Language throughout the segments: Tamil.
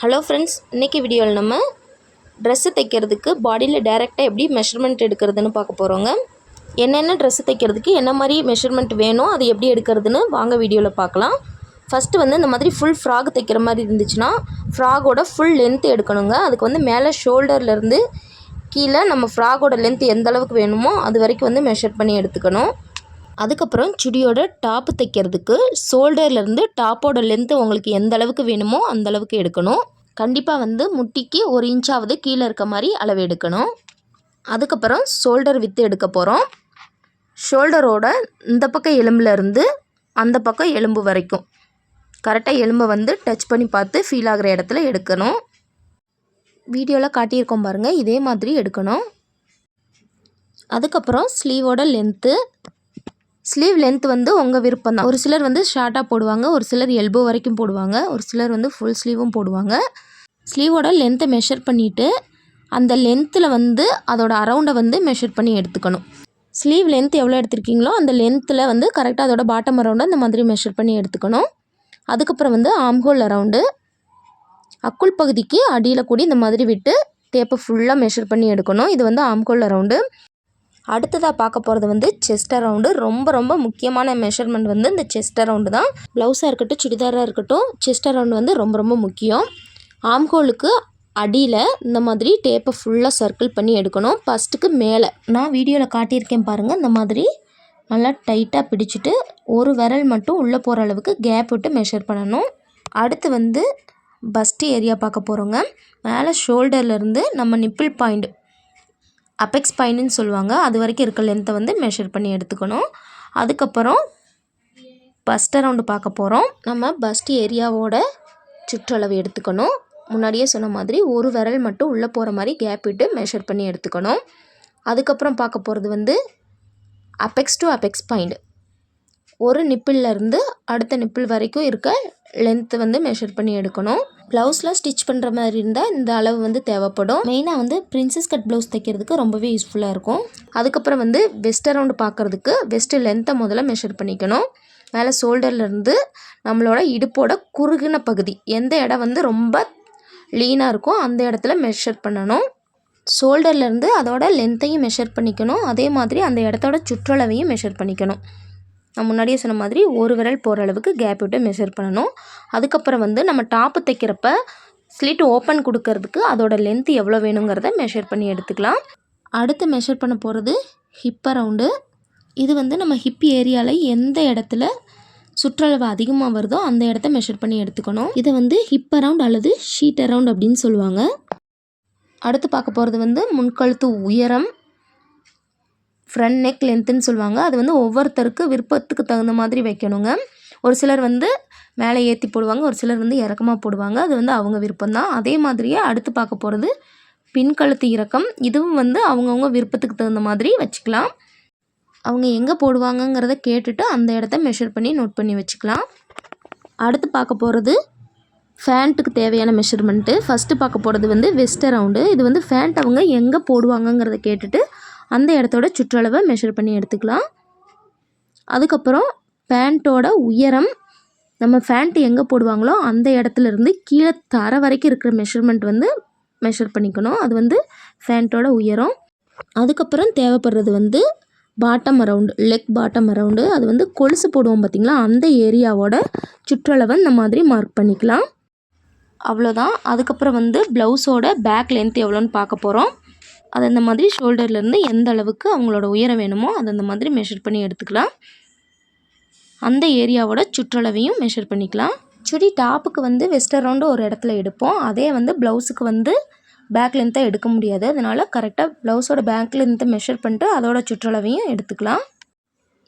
ஹலோ ஃப்ரெண்ட்ஸ் இன்றைக்கி வீடியோவில் நம்ம ட்ரெஸ்ஸு தைக்கிறதுக்கு பாடியில் டைரெக்டாக எப்படி மெஷர்மெண்ட் எடுக்கிறதுன்னு பார்க்க போகிறோங்க என்னென்ன ட்ரெஸ்ஸு தைக்கிறதுக்கு என்ன மாதிரி மெஷர்மெண்ட் வேணும் அது எப்படி எடுக்கிறதுன்னு வாங்க வீடியோவில் பார்க்கலாம். ஃபஸ்ட்டு வந்து இந்த மாதிரி ஃபுல் ஃப்ராக் தைக்கிற மாதிரி இருந்துச்சுன்னா ஃப்ராகோட ஃபுல் லென்த் எடுக்கணுங்க. அதுக்கு வந்து மேலே ஷோல்டர்லேருந்து கீழே நம்ம ஃப்ராகோட லென்த் எந்த அளவுக்கு வேணுமோ அது வரைக்கும் வந்து மெஷர் பண்ணி எடுத்துக்கணும். அதுக்கப்புறம் சுடியோட டாப்பு தைக்கிறதுக்கு ஷோல்டர்லேருந்து டாப்போட லென்த்து உங்களுக்கு எந்த அளவுக்கு வேணுமோ அந்த அளவுக்கு எடுக்கணும். கண்டிப்பாக வந்து முட்டிக்கு ஒரு இன்ச்சாவது கீழே இருக்க மாதிரி அளவு எடுக்கணும். அதுக்கப்புறம் ஷோல்டர் வித்து எடுக்க போகிறோம் ஷோல்டரோட இந்த பக்கம் எலும்புலேருந்து அந்த பக்கம் எலும்பு வரைக்கும். கரெக்டாக எலும்பை வந்து டச் பண்ணி பார்த்து ஃபீல் ஆகிற இடத்துல எடுக்கணும். வீடியோவில் காட்டியிருக்கோம் பாருங்கள் இதே மாதிரி எடுக்கணும். அதுக்கப்புறம் ஸ்லீவோட லென்த்து ஸ்லீவ் லென்த் வந்து உங்கள் விருப்பம் தான் ஒரு சிலர் வந்து ஷார்ட்டாக போடுவாங்க ஒரு சிலர் எல்போ வரைக்கும் போடுவாங்க ஒரு சிலர் வந்து ஃபுல் ஸ்லீவும் போடுவாங்க. ஸ்லீவோட லென்த்தை மெஷர் பண்ணிவிட்டு அந்த லென்த்தில் வந்து அதோட அரவுண்டை வந்து மெஷர் பண்ணி எடுத்துக்கணும். ஸ்லீவ் லென்த் எவ்வளோ எடுத்திருக்கீங்களோ அந்த லென்த்தில் வந்து கரெக்டாக அதோட பாட்டம் அரவுண்டை அந்த மாதிரி மெஷர் பண்ணி எடுத்துக்கணும். அதுக்கப்புறம் வந்து ஆம்ஹோல் அரவுண்டு அக்குள் பகுதிக்கு அடியில் கூடி இந்த மாதிரி விட்டு டேப்பை ஃபுல்லாக மெஷர் பண்ணி எடுக்கணும். இது வந்து ஆம்கோல் அரவுண்டு அடுத்ததாக பார்க்க போகிறது வந்து செஸ்ட் அரவுண்டு ரொம்ப ரொம்ப முக்கியமான மெஷர்மெண்ட் வந்து இந்த செஸ்ட் அரவுண்டு தான். ப்ளவுஸாக இருக்கட்டும் சுடிதாராக இருக்கட்டும் செஸ்ட் அரவுண்டு வந்து ரொம்ப ரொம்ப முக்கியம். ஆம்கோலுக்கு அடியில் இந்த மாதிரி டேப்பை ஃபுல்லாக சர்க்கிள் பண்ணி எடுக்கணும். ஃபஸ்ட்டுக்கு மேலே. நான் வீடியோவில் காட்டியிருக்கேன் பாருங்கள் இந்த மாதிரி நல்லா டைட்டாக பிடிச்சிட்டு ஒரு விரல் மட்டும் உள்ளே போகிற அளவுக்கு கேப் விட்டு மெஷர் பண்ணணும். அடுத்து வந்து பஸ்ட்டு ஏரியா பார்க்க போகிறோங்க மேலே ஷோல்டர்லேருந்து நம்ம நிப்பிள் பாயிண்ட் அபெக்ஸ் பைனுன்னு சொல்லுவாங்க. அது வரைக்கும் இருக்க லென்த்தை வந்து மெஷர் பண்ணி எடுத்துக்கணும். அதுக்கப்புறம் பஸ்ட் அரவுண்டு பார்க்க போகிறோம் நம்ம பஸ்ட் ஏரியாவோட சுற்றளவு எடுத்துக்கணும். முன்னாடியே சொன்ன மாதிரி ஒரு விரல் மட்டும் உள்ளே போகிற மாதிரி கேப் விட்டு மெஷர் பண்ணி எடுத்துக்கணும். அதுக்கப்புறம் பார்க்க போகிறது வந்து அபெக்ஸ் டு அபெக்ஸ் பாயிண்ட் ஒரு நிப்பிள்லேருந்து அடுத்த நிப்பிள் வரைக்கும் இருக்க லென்த்து வந்து மெஷர் பண்ணி எடுக்கணும். ப்ளவுஸ்லாம் ஸ்டிச் பண்ணுற மாதிரி இருந்தால் இந்த அளவு வந்து தேவைப்படும். மெயினாக வந்து பிரின்சஸ் கட் ப்ளவுஸ் தைக்கிறதுக்கு ரொம்பவே யூஸ்ஃபுல்லாக இருக்கும். அதுக்கப்புறம் வந்து வெஸ்ட் அரவுண்டு பார்க்குறதுக்கு வெஸ்ட்டு லென்த்தை முதல்ல மெஷர் பண்ணிக்கணும். மேலே ஷோல்டர்லேருந்து நம்மளோட இடுப்போட குறுகின பகுதி எந்த இடம் வந்து ரொம்ப லீனாக இருக்கோ அந்த இடத்துல மெஷர் பண்ணணும். ஷோல்டர்லேருந்து அதோட லென்த்தையும் மெஷர் பண்ணிக்கணும். அதே மாதிரி அந்த இடத்தோட சுற்றளவையும் மெஷர் பண்ணிக்கணும். நான் முன்னாடியே சொன்ன மாதிரி ஒரு விரல் போகிற அளவுக்கு கேப் விட்டு மெஷர் பண்ணணும். அதுக்கப்புறம் வந்து நம்ம டாப்பு தைக்கிறப்ப ஸ்லிட் ஓப்பன் கொடுக்கறதுக்கு அதோட லென்த் எவ்வளோ வேணுங்கிறத மெஷர் பண்ணி எடுத்துக்கலாம். அடுத்து மெஷர் பண்ண போகிறது ஹிப் அரவுண்டு இது வந்து நம்ம ஹிப் ஏரியாவில் எந்த இடத்துல சுற்றளவு அதிகமாக வருதோ அந்த இடத்த மெஷர் பண்ணி எடுத்துக்கணும். இதை வந்து ஹிப் அரவுண்ட் அல்லது ஷீட் அரவுண்ட் அப்படின்னு சொல்லுவாங்க. அடுத்து பார்க்க போகிறது வந்து முன்கழுத்து உயரம். ஃப்ரண்ட் நெக் லென்த்துன்னு சொல்லுவாங்க. அது வந்து ஒவ்வொருத்தருக்கு விருப்பத்துக்கு தகுந்த மாதிரி வைக்கணுங்க. ஒரு சிலர் வந்து மேலே ஏற்றி போடுவாங்க ஒரு சிலர் வந்து இறக்கமாக போடுவாங்க. அது வந்து அவங்க விருப்பம்தான். அதே மாதிரியே அடுத்து பார்க்க போகிறது பின்கழுத்து இறக்கம். இதுவும் வந்து அவங்கவுங்க விருப்பத்துக்கு தகுந்த மாதிரி வச்சுக்கலாம். அவங்க எங்கே போடுவாங்கங்கிறத கேட்டுட்டு அந்த இடத்த மெஷர் பண்ணி நோட் பண்ணி வச்சுக்கலாம். அடுத்து பார்க்க போகிறது ஃபேண்ட்டுக்கு தேவையான மெஷர்மெண்ட்டு ஃபஸ்ட்டு பார்க்க போகிறது வந்து வெஸ்ட் ரவுண்டு இது வந்து ஃபேண்ட் அவங்க எங்கே போடுவாங்கங்கிறத கேட்டுட்டு அந்த இடத்தோட சுற்றளவை மெஷர் பண்ணி எடுத்துக்கலாம். அதுக்கப்புறம் பேண்ட்டோட உயரம் நம்ம ஃபேண்ட் எங்கே போடுவாங்களோ அந்த இடத்துல இருந்து கீழே தர வரைக்கும் இருக்கிற மெஷர்மெண்ட் வந்து மெஷர் பண்ணிக்கணும். அது வந்து ஃபேண்ட்டோட உயரம். அதுக்கப்புறம் தேவைப்படுறது வந்து bottom around leg bottom around அது வந்து கொலுசு போடுவோம் பார்த்திங்களா? அந்த ஏரியாவோட சுற்றளவை இந்த மாதிரி மார்க் பண்ணிக்கலாம். அவ்வளோதான். அதுக்கப்புறம் வந்து ப்ளவுஸோட பேக் லென்த் எவ்வளோன்னு பார்க்க போகிறோம் அது அந்த மாதிரி ஷோல்டர்லேருந்து எந்த அளவுக்கு அவங்களோட உயரம் வேணுமோ அதை அந்த மாதிரி மெஷர் பண்ணி எடுத்துக்கலாம். அந்த ஏரியாவோட சுற்றளவையும் மெஷர் பண்ணிக்கலாம். சுடி டாப்புக்கு வந்து வெஸ்டர் ரவுண்டு ஒரு இடத்துல எடுப்போம். அதே வந்து ப்ளவுஸுக்கு வந்து பேக் லென்த்தை எடுக்க முடியாது. அதனால் கரெக்டாக ப்ளவுஸோட பேக் லென்த்தை மெஷர் பண்ணிட்டு அதோட சுற்றளவையும் எடுத்துக்கலாம்.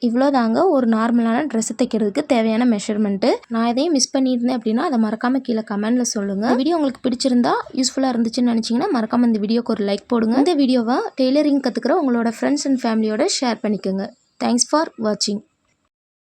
இவ்வளோ தாங்க ஒரு நார்மலான ட்ரெஸ்ஸு தைக்கிறதுக்கு தேவையான மெஷர்மெண்ட்டு நான் எதையும் மிஸ் பண்ணியிருந்தேன் அப்படின்னா அதை மறக்காமல் கீழே கமெண்ட்டில் சொல்லுங்கள் வீடியோ உங்களுக்கு பிடிச்சிருந்தா யூஸ்ஃபுல்லாக இருந்துச்சுன்னு நினச்சிங்கன்னா மறக்காமல் இந்த வீடியோக்கு ஒரு லைக் போடுங்க. இந்த வீடியோவை டெய்லரிங் கற்றுக்கிற உங்களோட ஃப்ரெண்ட்ஸ் அண்ட் ஃபேமிலியோட ஷேர் பண்ணிக்கோங்க. தேங்க்ஸ் ஃபார் வாட்சிங்